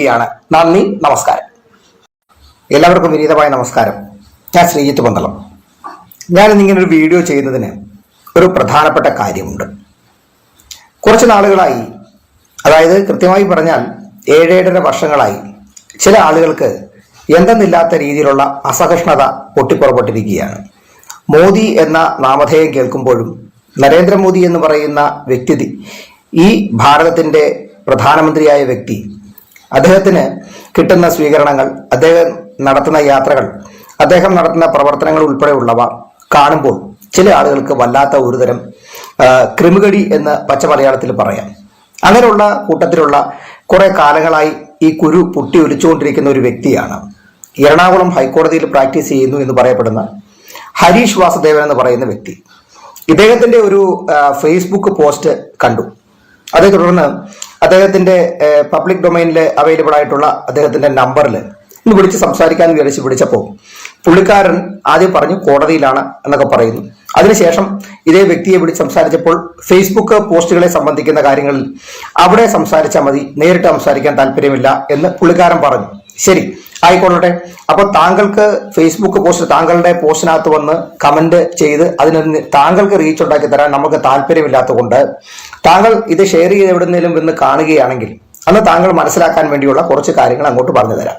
ാണ്. നന്ദി നമസ്കാരം. എല്ലാവർക്കും വിനീതമായ നമസ്കാരം. ഞാൻ ശ്രീജിത്ത് പന്തളം. ഞാനിന്നിങ്ങനെ ഒരു വീഡിയോ ചെയ്യുന്നതിന് ഒരു പ്രധാനപ്പെട്ട കാര്യമുണ്ട്. കുറച്ച് നാളുകളായി അതായത് കൃത്യമായി പറഞ്ഞാൽ ഏഴേഴര വർഷങ്ങളായി ചില ആളുകൾക്ക് എന്തെന്നില്ലാത്ത രീതിയിലുള്ള അസഹിഷ്ണുത പൊട്ടിപ്പുറപ്പെട്ടിരിക്കുകയാണ്. മോദി എന്ന നാമധേയം കേൾക്കുമ്പോഴും നരേന്ദ്രമോദി എന്ന് പറയുന്ന വ്യക്തി ഈ ഭാരതത്തിന്റെ പ്രധാനമന്ത്രിയായ വ്യക്തി അദ്ദേഹത്തിന് കിട്ടുന്ന സ്വീകരണങ്ങൾ അദ്ദേഹം നടത്തുന്ന യാത്രകൾ അദ്ദേഹം നടത്തുന്ന പ്രവർത്തനങ്ങൾ ഉൾപ്പെടെയുള്ളവ കാണുമ്പോൾ ചില ആളുകൾക്ക് വല്ലാത്ത ഒരുതരം ക്രിമുകടി എന്ന് പച്ച മലയാളത്തിൽ പറയാം. അങ്ങനെയുള്ള കൂട്ടത്തിലുള്ള കുറെ കാലങ്ങളായി ഈ കുരു പൊട്ടി ഒലിച്ചുകൊണ്ടിരിക്കുന്ന ഒരു വ്യക്തിയാണ്. എറണാകുളം ഹൈക്കോടതിയിൽ പ്രാക്ടീസ് ചെയ്യുന്നു എന്ന് പറയപ്പെടുന്ന ഹരീഷ് വാസുദേവൻ എന്ന് പറയുന്ന വ്യക്തി. ഇദ്ദേഹത്തിന്റെ ഒരു ഫേസ്ബുക്ക് പോസ്റ്റ് കണ്ടു. അതേ തുടർന്ന് അദ്ദേഹത്തിന്റെ പബ്ലിക് ഡൊമൈനിൽ അവൈലബിൾ ആയിട്ടുള്ള അദ്ദേഹത്തിന്റെ നമ്പറിൽ ഇന്ന് വിളിച്ച് സംസാരിക്കാൻ വിചാരിച്ച് വിളിച്ചപ്പോൾ പുള്ളിക്കാരൻ ആദ്യം പറഞ്ഞു കോടതിയിലാണ് എന്നൊക്കെ പറയുന്നു. അതിനുശേഷം ഇതേ വ്യക്തിയെ വിളിച്ച് സംസാരിച്ചപ്പോൾ ഫേസ്ബുക്ക് പോസ്റ്റുകളെ സംബന്ധിക്കുന്ന കാര്യങ്ങളിൽ അവിടെ സംസാരിച്ചാൽ മതി നേരിട്ട് സംസാരിക്കാൻ താല്പര്യമില്ല എന്ന് പുള്ളിക്കാരൻ പറഞ്ഞു. ശരി ആയിക്കൊള്ളട്ടെ അപ്പോൾ താങ്കൾക്ക് ഫേസ്ബുക്ക് പോസ്റ്റ് താങ്കളുടെ പോസ്റ്റിനകത്ത് വന്ന് കമന്റ് ചെയ്ത് അതിന് താങ്കൾക്ക് റീച്ച് ഉണ്ടാക്കി തരാൻ നമുക്ക് താല്പര്യമില്ലാത്തതുകൊണ്ട് താങ്കൾ ഇത് ഷെയർ ചെയ്ത് എവിടുന്നേലും വന്ന് കാണുകയാണെങ്കിൽ അന്ന് താങ്കൾ മനസ്സിലാക്കാൻ വേണ്ടിയുള്ള കുറച്ച് കാര്യങ്ങൾ അങ്ങോട്ട് പറഞ്ഞു തരാം.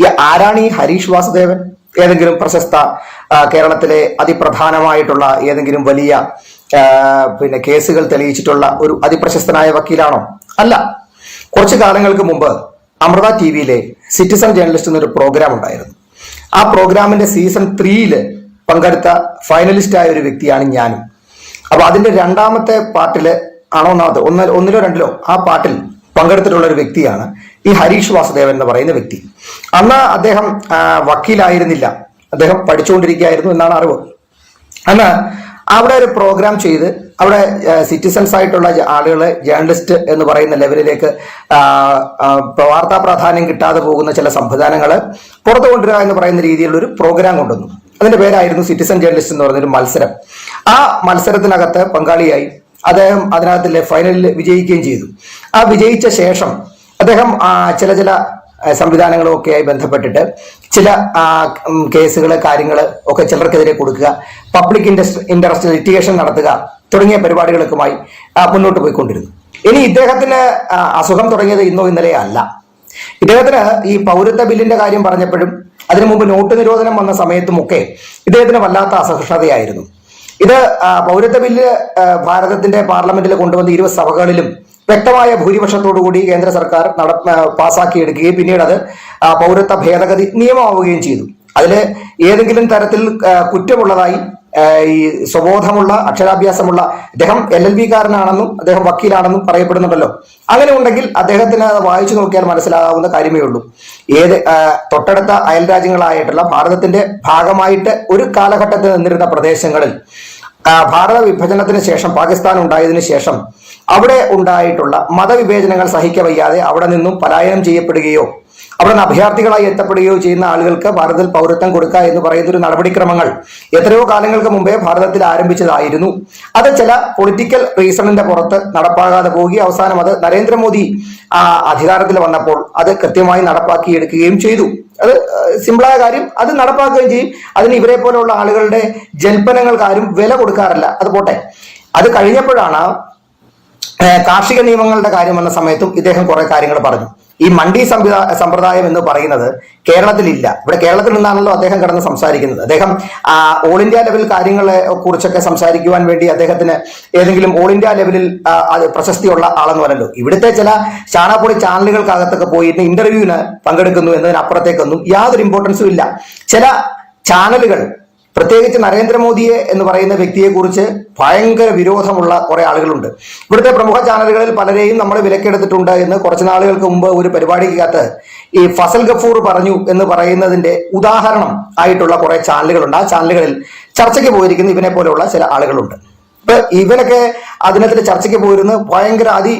ഈ ആരാണ് ഈ ഹരീഷ് വാസുദേവൻ? ഏതെങ്കിലും പ്രശസ്ത കേരളത്തിലെ അതിപ്രധാനമായിട്ടുള്ള ഏതെങ്കിലും വലിയ പിന്നെ കേസുകൾ തെളിയിച്ചിട്ടുള്ള ഒരു അതിപ്രശസ്തനായ വക്കീലാണോ? അല്ല. കുറച്ച് കാലങ്ങൾക്ക് മുമ്പ് അമൃത ടി വിയിലെ സിറ്റിസൺ ജേർണലിസ്റ്റ് എന്നൊരു പ്രോഗ്രാം ഉണ്ടായിരുന്നു. ആ പ്രോഗ്രാമിന്റെ സീസൺ ത്രീയിൽ പങ്കെടുത്ത ഫൈനലിസ്റ്റ് ആയ ഒരു വ്യക്തിയാണ് ഞാനും. അപ്പൊ അതിന്റെ രണ്ടാമത്തെ പാട്ടിൽ ആണോ ഒന്നാമത്തെ ഒന്ന് ഒന്നിലോ രണ്ടിലോ ആ പാട്ടിൽ പങ്കെടുത്തിട്ടുള്ള ഒരു വ്യക്തിയാണ് ഈ ഹരീഷ് വാസുദേവൻ എന്ന് പറയുന്ന വ്യക്തി. അന്ന് അദ്ദേഹം വക്കീലായിരുന്നില്ല. അദ്ദേഹം പഠിച്ചുകൊണ്ടിരിക്കുകയായിരുന്നു എന്നാണ് അറിവ്. അന്ന് അവിടെ ഒരു പ്രോഗ്രാം ചെയ്ത് അവിടെ സിറ്റിസൺസ് ആയിട്ടുള്ള ആളുകളെ ജേർണലിസ്റ്റ് എന്ന് പറയുന്ന ലെവലിലേക്ക് വാർത്താ പ്രാധാന്യം കിട്ടാതെ പോകുന്ന ചില സംവിധാനങ്ങൾ പുറത്തു കൊണ്ടുവരിക എന്ന് പറയുന്ന രീതിയിലുള്ള ഒരു പ്രോഗ്രാം കൊണ്ടുവന്നു. അതിന്റെ പേരായിരുന്നു സിറ്റിസൺ ജേർണലിസ്റ്റ് എന്ന് പറയുന്നൊരു മത്സരം. ആ മത്സരത്തിനകത്ത് പങ്കാളിയായി അദ്ദേഹം അതിനകത്ത് ഫൈനലിൽ വിജയിക്കുകയും ചെയ്തു. ആ വിജയിച്ച ശേഷം അദ്ദേഹം ചില ചില സംവിധാനങ്ങളും ഒക്കെയായി ബന്ധപ്പെട്ടിട്ട് ചില കേസുകൾ കാര്യങ്ങൾ ഒക്കെ ചിലർക്കെതിരെ കൊടുക്കുക. പബ്ലിക് ഇൻട്രസ്റ്റ് ഇൻട്രസ്റ്റ് ലിറ്റിഗേഷൻ നടത്തുക തുടങ്ങിയ പരിപാടികൾക്കുമായി മുന്നോട്ട് പോയിക്കൊണ്ടിരുന്നു. ഇനി ഇദ്ദേഹത്തിന് അസുഖം തുടങ്ങിയത് ഇന്നോ ഇന്നലെയോ അല്ല. ഇദ്ദേഹത്തിന് ഈ പൗരത്വ ബില്ലിന്റെ കാര്യം പറഞ്ഞപ്പോഴും അതിനു മുമ്പ് നോട്ട് നിരോധനം വന്ന സമയത്തുമൊക്കെ ഇദ്ദേഹത്തിന് വല്ലാത്ത അസഹിഷ്ണതയായിരുന്നു. ഇത് പൗരത്വ ബില്ല് ഭാരതത്തിന്റെ പാർലമെന്റിൽ കൊണ്ടുവന്ന ഇരുപത് സഭകളിലും വ്യക്തമായ ഭൂരിപക്ഷത്തോടുകൂടി കേന്ദ്ര സർക്കാർ നട പാസാക്കിയെടുക്കുകയും പിന്നീട് അത് പൗരത്വ ഭേദഗതി നിയമമാവുകയും ചെയ്തു. അതിൽ ഏതെങ്കിലും തരത്തിൽ കുറ്റമുള്ളതായി ഈ സ്വബോധമുള്ള അക്ഷരാഭ്യാസമുള്ള അദ്ദേഹം എൽ എൽ ബി കാരനാണെന്നും അദ്ദേഹം വക്കീലാണെന്നും പറയപ്പെടുന്നുണ്ടല്ലോ. അങ്ങനെ ഉണ്ടെങ്കിൽ അദ്ദേഹത്തിന് അത് വായിച്ചു നോക്കിയാൽ മനസ്സിലാകാവുന്ന കാര്യമേ ഉള്ളൂ. ഏത് തൊട്ടടുത്ത അയൽ രാജ്യങ്ങളായിട്ടുള്ള ഭാരതത്തിന്റെ ഭാഗമായിട്ട് ഒരു കാലഘട്ടത്തിൽ നിന്നിരുന്ന പ്രദേശങ്ങളിൽ ഭാരത വിഭജനത്തിന് ശേഷം പാകിസ്ഥാൻ ഉണ്ടായതിനു ശേഷം അവിടെ ഉണ്ടായിട്ടുള്ള മതവിവേചനങ്ങൾ സഹിക്കവയ്യാതെ അവിടെ നിന്നും പലായനം ചെയ്യപ്പെടുകയോ അവിടെ നിന്ന് അഭയാർത്ഥികളായി എത്തപ്പെടുകയോ ചെയ്യുന്ന ആളുകൾക്ക് ഭാരതത്തിൽ പൗരത്വം കൊടുക്കുക എന്ന് പറയുന്ന ഒരു നടപടിക്രമങ്ങൾ എത്രയോ കാലങ്ങൾക്ക് മുമ്പേ ഭാരതത്തിൽ ആരംഭിച്ചതായിരുന്നു. അത് ചില പൊളിറ്റിക്കൽ റീസണിന്റെ പുറത്ത് നടപ്പാകാതെ പോവുകയും അവസാനം അത് നരേന്ദ്രമോദി അധികാരത്തിൽ വന്നപ്പോൾ അത് കൃത്യമായി നടപ്പാക്കിയെടുക്കുകയും ചെയ്തു. അത് സിമ്പിളായ കാര്യം. അത് നടപ്പാക്കുകയും ചെയ്യും. അതിന് ഇവരെ പോലെയുള്ള ആളുകളുടെ ജൽപ്പനങ്ങൾക്ക് ആരും വില കൊടുക്കാറില്ല. അത് പോട്ടെ. അത് കഴിഞ്ഞപ്പോഴാണ് കാർഷിക നിയമങ്ങളുടെ കാര്യം വന്ന സമയത്തും ഇദ്ദേഹം കുറെ കാര്യങ്ങൾ പറഞ്ഞു. ഈ മണ്ടി സംവിധാ സമ്പ്രദായം എന്ന് പറയുന്നത് കേരളത്തിലില്ല. ഇവിടെ കേരളത്തിൽ നിന്നാണല്ലോ അദ്ദേഹം കടന്ന് സംസാരിക്കുന്നത്. അദ്ദേഹം ഓൾ ഇന്ത്യ ലെവൽ കാര്യങ്ങളെ കുറിച്ചൊക്കെ സംസാരിക്കുവാൻ വേണ്ടി അദ്ദേഹത്തിന് ഏതെങ്കിലും ഓൾ ഇന്ത്യ ലെവലിൽ പ്രശസ്തിയുള്ള ആളെന്ന് പറഞ്ഞല്ലോ ഇവിടുത്തെ ചില ചാണാപ്പൊടി ചാനലുകൾക്കകത്തൊക്കെ പോയിട്ട് ഇന്റർവ്യൂവിന് പങ്കെടുക്കുന്നു എന്നതിനപ്പുറത്തേക്കൊന്നും യാതൊരു ഇമ്പോർട്ടൻസും ഇല്ല. ചില ചാനലുകൾ പ്രത്യേകിച്ച് നരേന്ദ്രമോദിയെ എന്ന് പറയുന്ന വ്യക്തിയെ കുറിച്ച് ഭയങ്കര വിരോധമുള്ള കുറെ ആളുകളുണ്ട്. ഇവിടുത്തെ പ്രമുഖ ചാനലുകളിൽ പലരെയും നമ്മൾ വിലക്കെടുത്തിട്ടുണ്ട് എന്ന് കുറച്ച് നാളുകൾക്ക് മുമ്പ് ഒരു പരിപാടിക്കകത്ത് ഈ ഫസൽ ഗഫൂർ പറഞ്ഞു എന്ന് പറയുന്നതിന്റെ ഉദാഹരണം ആയിട്ടുള്ള കുറെ ചാനലുകളുണ്ട്. ആ ചാനലുകളിൽ ചർച്ചയ്ക്ക് പോയിരിക്കുന്ന ഇവനെ പോലെയുള്ള ചില ആളുകളുണ്ട്. ഇപ്പൊ ഇവനൊക്കെ അതിനകത്ത് ചർച്ചയ്ക്ക് പോയിരുന്ന് ഭയങ്കര അതി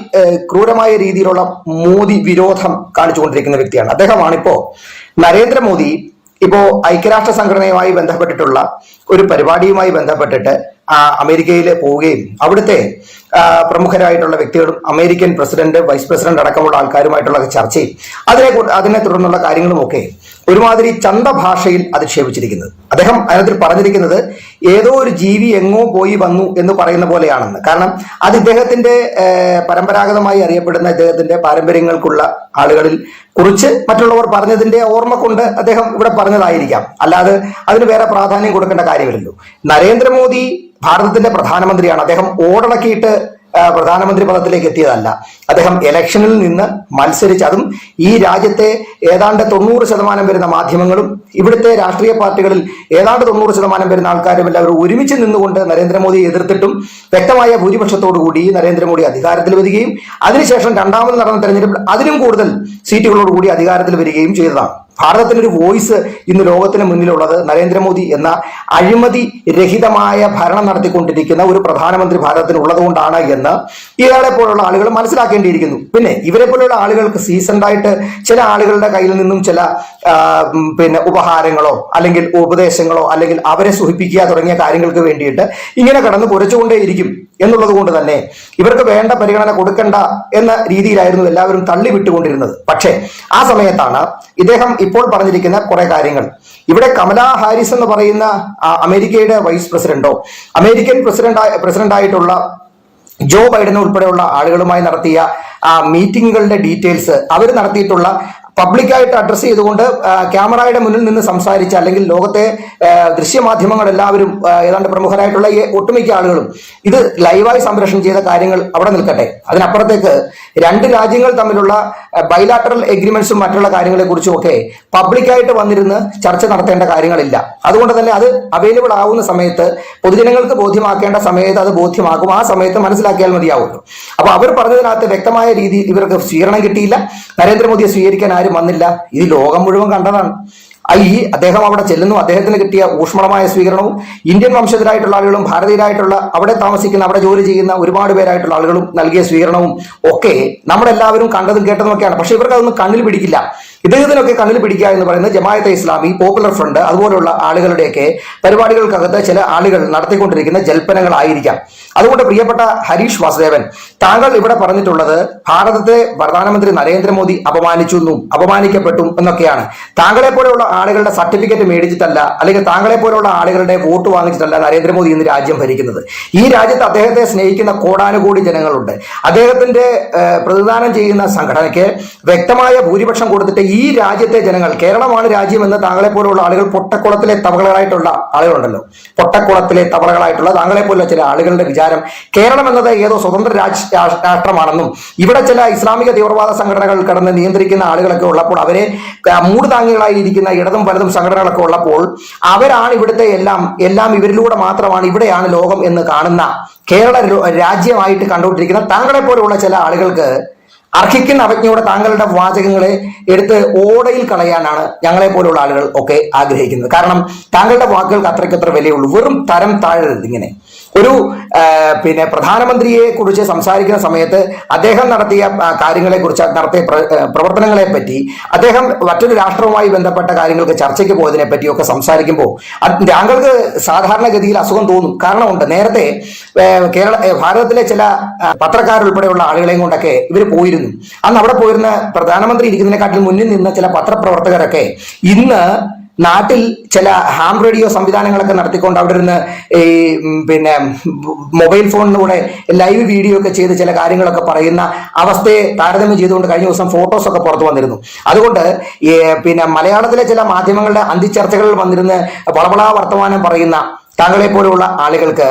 ക്രൂരമായ രീതിയിലുള്ള മോദി വിരോധം കാണിച്ചുകൊണ്ടിരിക്കുന്ന വ്യക്തിയാണ്. അദ്ദേഹമാണ് ഇപ്പോ നരേന്ദ്രമോദി ഇപ്പോ ഐക്യരാഷ്ട്ര സംഘടനയുമായി ബന്ധപ്പെട്ടിട്ടുള്ള ഒരു പരിപാടിയുമായി ബന്ധപ്പെട്ടിട്ട് അമേരിക്കയിൽ പോവുകയും അവിടുത്തെ പ്രമുഖരായിട്ടുള്ള വ്യക്തികളും അമേരിക്കൻ പ്രസിഡന്റ് വൈസ് പ്രസിഡന്റ് അടക്കമുള്ള ആൾക്കാരുമായിട്ടുള്ള ചർച്ചയും അതിനെ അതിനെ തുടർന്നുള്ള കാര്യങ്ങളുമൊക്കെ ഒരുമാതിരി ചന്ത ഭാഷയിൽ അധിക്ഷേപിച്ചിരിക്കുന്നത് അദ്ദേഹം അതിനകത്തിൽ പറഞ്ഞിരിക്കുന്നത് ഏതോ ഒരു ജീവി എങ്ങോ പോയി വന്നു എന്ന് പറയുന്ന പോലെയാണെന്ന്. കാരണം അത് ഇദ്ദേഹത്തിന്റെ പരമ്പരാഗതമായി അറിയപ്പെടുന്ന ഇദ്ദേഹത്തിന്റെ പാരമ്പര്യങ്ങൾക്കുള്ള ആളുകളിൽ കുറിച്ച് മറ്റുള്ളവർ പറഞ്ഞതിന്റെ ഓർമ്മ കൊണ്ട് അദ്ദേഹം ഇവിടെ പറഞ്ഞതായിരിക്കാം. അല്ലാതെ അതിന് വേറെ പ്രാധാന്യം കൊടുക്കേണ്ട കാര്യമില്ലല്ലോ. നരേന്ദ്രമോദി ഭാരതത്തിന്റെ പ്രധാനമന്ത്രിയാണ്. അദ്ദേഹം ഓടണക്കിയിട്ട് പ്രധാനമന്ത്രി പദത്തിലേക്ക് എത്തിയതല്ല. അദ്ദേഹം ഇലക്ഷനിൽ നിന്ന് മത്സരിച്ച് അതും ഈ രാജ്യത്തെ ഏതാണ്ട് തൊണ്ണൂറ് ശതമാനം വരുന്ന മാധ്യമങ്ങളും ഇവിടുത്തെ രാഷ്ട്രീയ പാർട്ടികളിൽ ഏതാണ്ട് തൊണ്ണൂറ് ശതമാനം വരുന്ന ആൾക്കാരും എല്ലാവരും ഒരുമിച്ച് നിന്നുകൊണ്ട് നരേന്ദ്രമോദിയെ എതിർത്തിട്ടും വ്യക്തമായ ഭൂരിപക്ഷത്തോടുകൂടി നരേന്ദ്രമോദി അധികാരത്തിൽ വരികയും അതിനുശേഷം രണ്ടാമത് നടന്ന തെരഞ്ഞെടുപ്പിൽ അതിലും കൂടുതൽ സീറ്റുകളോടുകൂടി അധികാരത്തിൽ വരികയും ചെയ്തതാണ്. ഭാരതത്തിന് ഒരു വോയിസ് ഇന്ന് ലോകത്തിന് മുന്നിലുള്ളത് നരേന്ദ്രമോദി എന്ന അഴിമതി രഹിതമായ ഭരണം നടത്തിക്കൊണ്ടിരിക്കുന്ന ഒരു പ്രധാനമന്ത്രി ഭാരതത്തിന് ഉള്ളതുകൊണ്ടാണ് എന്ന് ഇയാളെ പോലുള്ള ആളുകൾ മനസ്സിലാക്കേണ്ടിയിരിക്കുന്നു. പിന്നെ ഇവരെ പോലുള്ള ആളുകൾക്ക് സീസൺഡായിട്ട് ചില ആളുകളുടെ കയ്യിൽ നിന്നും ചില പിന്നെ ഉപഹാരങ്ങളോ അല്ലെങ്കിൽ ഉപദേശങ്ങളോ അല്ലെങ്കിൽ അവരെ സുഖിപ്പിക്കുക തുടങ്ങിയ കാര്യങ്ങൾക്ക് വേണ്ടിയിട്ട് ഇങ്ങനെ കടന്ന് കുറച്ചുകൊണ്ടേയിരിക്കും എന്നുള്ളത് കൊണ്ട് തന്നെ ഇവർക്ക് വേണ്ട പരിഗണന കൊടുക്കണ്ട എന്ന രീതിയിലായിരുന്നു എല്ലാവരും തള്ളിവിട്ടുകൊണ്ടിരുന്നത്. പക്ഷേ ആ സമയത്താണ് ഇദ്ദേഹം ഇപ്പോൾ പറഞ്ഞിരിക്കുന്ന കുറെ കാര്യങ്ങൾ. ഇവിടെ കമലാ ഹാരിസ് എന്ന് പറയുന്ന അമേരിക്കയുടെ വൈസ് പ്രസിഡന്റോ അമേരിക്കൻ പ്രസിഡന്റ് പ്രസിഡന്റ് ആയിട്ടുള്ള ജോ ബൈഡൻ ഉൾപ്പെടെയുള്ള ആളുകളുമായി നടത്തിയ ആ മീറ്റിങ്ങുകളുടെ ഡീറ്റെയിൽസ് അവർ നടത്തിയിട്ടുള്ള പബ്ലിക്കായിട്ട് അഡ്രസ്സ് ചെയ്തുകൊണ്ട് ക്യാമറയുടെ മുന്നിൽ നിന്ന് സംസാരിച്ച അല്ലെങ്കിൽ ലോകത്തെ ദൃശ്യമാധ്യമങ്ങൾ എല്ലാവരും ഏതാണ്ട് പ്രമുഖരായിട്ടുള്ള ഒട്ടുമിക്ക ആളുകളും ഇത് ലൈവായി സംപ്രേഷണം ചെയ്ത കാര്യങ്ങൾ അവിടെ നിൽക്കട്ടെ. അതിനപ്പുറത്തേക്ക് രണ്ട് രാജ്യങ്ങൾ തമ്മിലുള്ള ബൈലാറ്ററൽ എഗ്രിമെന്റ്സും മറ്റുള്ള കാര്യങ്ങളെ ഒക്കെ പബ്ലിക്കായിട്ട് വന്നിരുന്ന് ചർച്ച നടത്തേണ്ട കാര്യങ്ങളില്ല. അതുകൊണ്ട് തന്നെ അത് അവൈലബിൾ ആവുന്ന സമയത്ത് പൊതുജനങ്ങൾക്ക് ബോധ്യമാക്കേണ്ട സമയത്ത് അത് ബോധ്യമാക്കും ആ സമയത്ത് മനസ്സിലാക്കിയാൽ മതിയാവുള്ളൂ. അപ്പൊ അവർ പറഞ്ഞതിനകത്ത് വ്യക്തമായ രീതി ഇവർക്ക് സ്വീകരണം കിട്ടിയില്ല. നരേന്ദ്രമോദിയെ സ്വീകരിക്കാൻ ആരും വന്നില്ല. ഇത് ലോകം മുഴുവൻ കണ്ടതാണ്. ഈ അദ്ദേഹം അവിടെ ചെല്ലുന്നു. അദ്ദേഹത്തിന് കിട്ടിയ ഊഷ്മളമായ സ്വീകരണവും ഇന്ത്യൻ വംശജരായിട്ടുള്ള ആളുകളും ഭാരതീയരായിട്ടുള്ള അവിടെ താമസിക്കുന്ന അവിടെ ജോലി ചെയ്യുന്ന ഒരുപാട് പേരായിട്ടുള്ള ആളുകളും നൽകിയ സ്വീകരണവും ഒക്കെ നമ്മളെല്ലാവരും കണ്ടതും കേട്ടതും ഒക്കെയാണ് പക്ഷെ ഇവർക്ക് അതൊന്നും കണ്ണിൽ പിടിക്കില്ല. ഇദ്ദേഹത്തിനൊക്കെ കണ്ണിൽ പിടിക്കുക എന്ന് പറയുന്നത് ജമായത്തെ ഇസ്ലാമി പോപ്പുലർ ഫ്രണ്ട് അതുപോലുള്ള ആളുകളുടെയൊക്കെ പരിപാടികൾക്കകത്ത് ചില ആളുകൾ നടത്തിക്കൊണ്ടിരിക്കുന്ന ജൽപ്പനങ്ങളായിരിക്കാം അതുകൊണ്ട് പ്രിയപ്പെട്ട ഹരീഷ് വാസുദേവൻ താങ്കൾ ഇവിടെ പറഞ്ഞിട്ടുള്ളത് ഭാരതത്തെ പ്രധാനമന്ത്രി നരേന്ദ്രമോദി അപമാനിച്ചു എന്നും അപമാനിക്കപ്പെട്ടു എന്നൊക്കെയാണ്. താങ്കളെ പോലെയുള്ള ആളുകളുടെ സർട്ടിഫിക്കറ്റ് മേടിച്ചിട്ടല്ല അല്ലെങ്കിൽ താങ്കളെ പോലെയുള്ള ആളുകളുടെ വോട്ട് വാങ്ങിച്ചിട്ടല്ല നരേന്ദ്രമോദി ഇന്ന് രാജ്യം ഭരിക്കുന്നത്. ഈ രാജ്യത്ത് അദ്ദേഹത്തെ സ്നേഹിക്കുന്ന കോടാനുകോടി ജനങ്ങളുണ്ട്. അദ്ദേഹത്തിന്റെ പ്രതിദാനം ചെയ്യുന്ന സംഘടനയ്ക്ക് വ്യക്തമായ ഭൂരിപക്ഷം കൊടുത്തിട്ട് രാജ്യത്തെ ജനങ്ങൾ കേരളമാണ് രാജ്യം എന്ന് താങ്കളെ പോലുള്ള ആളുകൾ പൊട്ടക്കുളത്തിലെ തവളകളായിട്ടുള്ള ആളുകളുണ്ടല്ലോ. പൊട്ടക്കുളത്തിലെ തവളകളായിട്ടുള്ള താങ്കളെ പോലുള്ള ചില ആളുകളുടെ വിചാരം കേരളം എന്നത് ഏതോ സ്വതന്ത്ര രാജ് രാഷ്ട്രമാണെന്നും ഇവിടെ ചില ഇസ്ലാമിക തീവ്രവാദ സംഘടനകൾ കടന്ന് നിയന്ത്രിക്കുന്ന ആളുകളൊക്കെ ഉള്ളപ്പോൾ അവരെ മൂടുതാങ്ങികളായി ഇരിക്കുന്ന ഇടതും വലതും സംഘടനകളൊക്കെ ഉള്ളപ്പോൾ അവരാണ് ഇവിടുത്തെ എല്ലാം എല്ലാം ഇവരിലൂടെ മാത്രമാണ് ഇവിടെയാണ് ലോകം എന്ന് കാണുന്ന കേരള രാജ്യമായിട്ട് കണ്ടുകൊണ്ടിരിക്കുന്ന താങ്കളെ പോലെയുള്ള ചില ആളുകൾക്ക് അർഹിക്കുന്ന അവജ്ഞയോടെ താങ്കളുടെ വാചകങ്ങളെ എടുത്ത് ഓടയിൽ കളയാനാണ് ഞങ്ങളെ പോലുള്ള ആളുകൾ ഒക്കെ ആഗ്രഹിക്കുന്നത്. കാരണം താങ്കളുടെ വാക്കുകൾക്ക് അത്രയ്ക്കത്ര വിലയുള്ളൂ. വെറും തരം താഴരുത് ഇങ്ങനെ. ഒരു പിന്നെ പ്രധാനമന്ത്രിയെ കുറിച്ച് സംസാരിക്കുന്ന സമയത്ത് അദ്ദേഹം നടത്തിയ കാര്യങ്ങളെ കുറിച്ച് നടത്തിയ പ്രവർത്തനങ്ങളെ പറ്റി അദ്ദേഹം മറ്റൊരു രാഷ്ട്രവുമായി ബന്ധപ്പെട്ട കാര്യങ്ങൾക്ക് ചർച്ചയ്ക്ക് പോയതിനെ പറ്റിയൊക്കെ സംസാരിക്കുമ്പോൾ താങ്കൾക്ക് സാധാരണഗതിയിൽ അസുഖം തോന്നും. കാരണമുണ്ട് നേരത്തെ കേരള ഭാരതത്തിലെ ചില പത്രക്കാരുൾപ്പെടെയുള്ള ആളുകളെയും കൊണ്ടൊക്കെ ഇവർ പോയിരുന്നു. അന്ന് അവിടെ പോയിരുന്ന പ്രധാനമന്ത്രി ഇരിക്കുന്നതിനെക്കാട്ടിൽ മുന്നിൽ നിന്ന ചില പത്രപ്രവർത്തകരൊക്കെ ഇന്ന് നാട്ടിൽ ചില ഹാം റേഡിയോ സംവിധാനങ്ങളൊക്കെ നടത്തിക്കൊണ്ട് അവിടെ നിന്ന് ഈ പിന്നെ മൊബൈൽ ഫോണിലൂടെ ലൈവ് വീഡിയോ ഒക്കെ ചെയ്ത് ചില കാര്യങ്ങളൊക്കെ പറയുന്ന അവസ്ഥയെ താരതമ്യം ചെയ്തുകൊണ്ട് കഴിഞ്ഞ ദിവസം ഫോട്ടോസ് ഒക്കെ പുറത്തു വന്നിരുന്നു. അതുകൊണ്ട് പിന്നെ മലയാളത്തിലെ ചില മാധ്യമങ്ങളുടെ അന്തിച്ചർച്ചകളിൽ വന്നിരുന്ന് വളവളാ വർത്തമാനം പറയുന്ന താങ്കളെ പോലെയുള്ള ആളുകൾക്ക്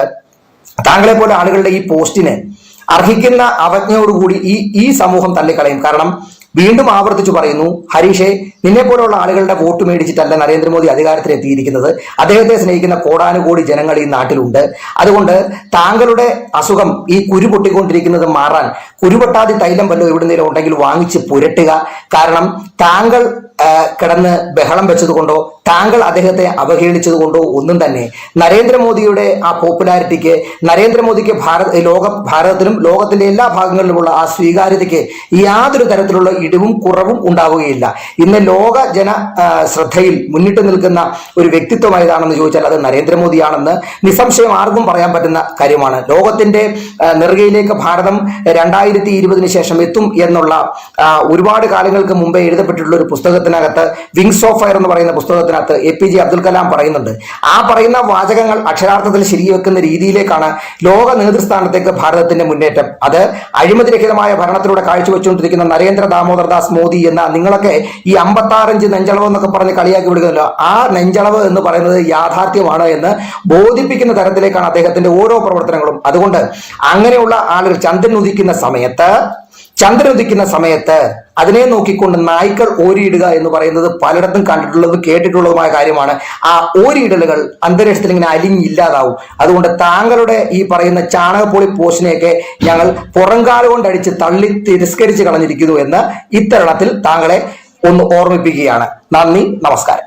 താങ്കളെ പോലെ ആളുകളുടെ ഈ പോസ്റ്റിന് അർഹിക്കുന്ന അവജ്ഞയോടുകൂടി ഈ ഈ സമൂഹം തള്ളിക്കളയും. കാരണം വീണ്ടും ആവർത്തിച്ചു പറയുന്നു ഹരീഷെ നിന്നെ പോലുള്ള ആളുകളുടെ വോട്ട് മേടിച്ചിട്ടല്ല നരേന്ദ്രമോദി അധികാരത്തിലെത്തിയിരിക്കുന്നത് അദ്ദേഹത്തെ സ്നേഹിക്കുന്ന കോടാനുകോടി ജനങ്ങൾ ഈ നാട്ടിലുണ്ട്. അതുകൊണ്ട് താങ്കളുടെ അസുഖം ഈ കുരു പൊട്ടിക്കൊണ്ടിരിക്കുന്നത് മാറാൻ കുരുപൊട്ടാതി തൈലം വല്ലതും എവിടുന്നേലും ഉണ്ടെങ്കിൽ വാങ്ങിച്ച് പുരട്ടുക. കാരണം താങ്കൾ കിടന്ന് ബഹളം വെച്ചതുകൊണ്ടോ താങ്കൾ അദ്ദേഹത്തെ അവഹേളിച്ചതുകൊണ്ടോ ഒന്നും തന്നെ. നരേന്ദ്രമോദിയുടെ ആ പോപ്പുലാരിറ്റിക്ക് നരേന്ദ്രമോദിക്ക് ഭാരത് ലോക ഭാരതത്തിലും ലോകത്തിന്റെ എല്ലാ ഭാഗങ്ങളിലുമുള്ള ആ സ്വീകാര്യതയ്ക്ക് യാതൊരു തരത്തിലുള്ള ഇടിവും കുറവും ഉണ്ടാവുകയില്ല. ഇന്ന് ലോക ജന ശ്രദ്ധയിൽ മുന്നിട്ട് നിൽക്കുന്ന ഒരു വ്യക്തിത്വം ഏതാണെന്ന് ചോദിച്ചാൽ അത് നരേന്ദ്രമോദിയാണെന്ന് നിസ്സംശയം ആർക്കും പറയാൻ പറ്റുന്ന കാര്യമാണ്. ലോകത്തിന്റെ നെറുകയിലേക്ക് ഭാരതം രണ്ടായിരത്തി ഇരുപതിന് ശേഷം എത്തും എന്നുള്ള ഒരുപാട് കാലങ്ങൾക്ക് മുമ്പേ എഴുതപ്പെട്ടിട്ടുള്ള ഒരു പുസ്തകത്തിനകത്ത് വിങ്സ് ഓഫ് ഫയർ എന്ന് പറയുന്ന പുസ്തകത്തിനകത്ത് A P J Abdul Kalam പറയുന്നുണ്ട്. ആ പറയുന്ന വാചകങ്ങൾ അക്ഷരാർത്ഥത്തിൽ ശരിവെക്കുന്ന രീതിയിലേക്കാണ് ലോക നേതൃസ്ഥാനത്തേക്ക് ഭാരതത്തിന്റെ മുന്നേറ്റം. അത് അഴിമതിരഹിതമായ ഭരണത്തിലൂടെ കാഴ്ചവെച്ചുകൊണ്ടിരിക്കുന്ന നരേന്ദ്ര ദാമോദർ ദാസ് മോദി എന്ന നിങ്ങളൊക്കെ ഈ അമ്പത്താറഞ്ച് നെഞ്ചളവ് എന്നൊക്കെ പറഞ്ഞ് കളിയാക്കി വിടുകയല്ലോ. ആ നെഞ്ചളവ് എന്ന് പറയുന്നത് യാഥാർത്ഥ്യമാണ് എന്ന് ബോധിപ്പിക്കുന്ന തരത്തിലേക്കാണ് അദ്ദേഹത്തിന്റെ ഓരോ പ്രവർത്തനങ്ങളും. അതുകൊണ്ട് അങ്ങനെയുള്ള ആളുകൾ ചന്ദ്രൻ ഉദിക്കുന്ന സമയത്ത് ചന്ദ്രൻ ഉദിക്കുന്ന സമയത്ത് അതിനെ നോക്കിക്കൊണ്ട് നായ്ക്കൾ ഓരിയിടുക എന്ന് പറയുന്നത് പലയിടത്തും കണ്ടിട്ടുള്ളതും കേട്ടിട്ടുള്ളതുമായ കാര്യമാണ്. ആ ഓരിയിടലുകൾ അന്തരീക്ഷത്തിൽ ഇങ്ങനെ അലിഞ്ഞില്ലാതാവും അതുകൊണ്ട് താങ്കളുടെ ഈ പറയുന്ന ചാണകപ്പൊളി പോസ്റ്റിനെയൊക്കെ ഞങ്ങൾ പുറംകാല കൊണ്ടടിച്ച് തള്ളി തിരസ്കരിച്ച് കളഞ്ഞിരിക്കുന്നു എന്ന് ഇത്തരണത്തിൽ താങ്കളെ ഒന്ന് ഓർമ്മിപ്പിക്കുകയാണ്. നന്ദി നമസ്കാരം.